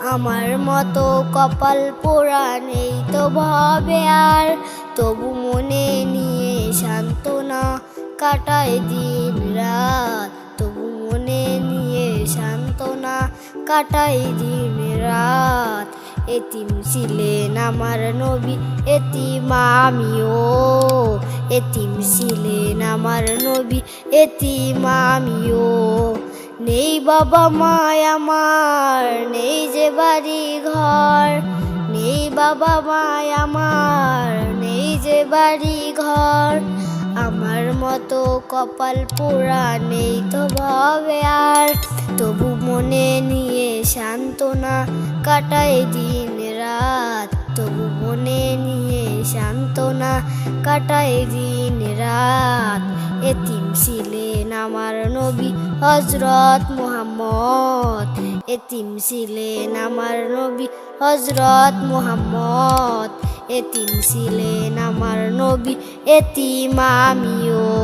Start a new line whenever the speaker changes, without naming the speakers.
আমার মতো কপাল পোড়া নেই তো ভাবে আর। তবু মনে নিয়ে সান্ত্বনা কাটায় দিন রাত। তবু মনে নিয়ে সান্ত্বনা কাটায় দিন রাত। এতিম ছিলেন আমার নবী, এতিম আমিও। এতিম ছিলেন আমার নবী, এতিম আমিও। নেই বাবা মায় আমার, নেই যে বাড়ি ঘর। নেই বাবা মায় আমার, নেই যে বাড়ি ঘর। আমার মতো কপাল পোড়া নেই তো ভাবে আর। তবু মনে নিয়ে সান্ত্বনা কাটাই দিন রাত। তবু মনে নিয়ে সান্ত্বনা কাটাই দিন রাত। এতিম ছিলেন আমার নবী হজরত মোহাম্মদ। এতিম ছিলেন আমার নবী হজরত মোহাম্মদ। এতিম ছিলেন আমার নবী এতিম আমিও।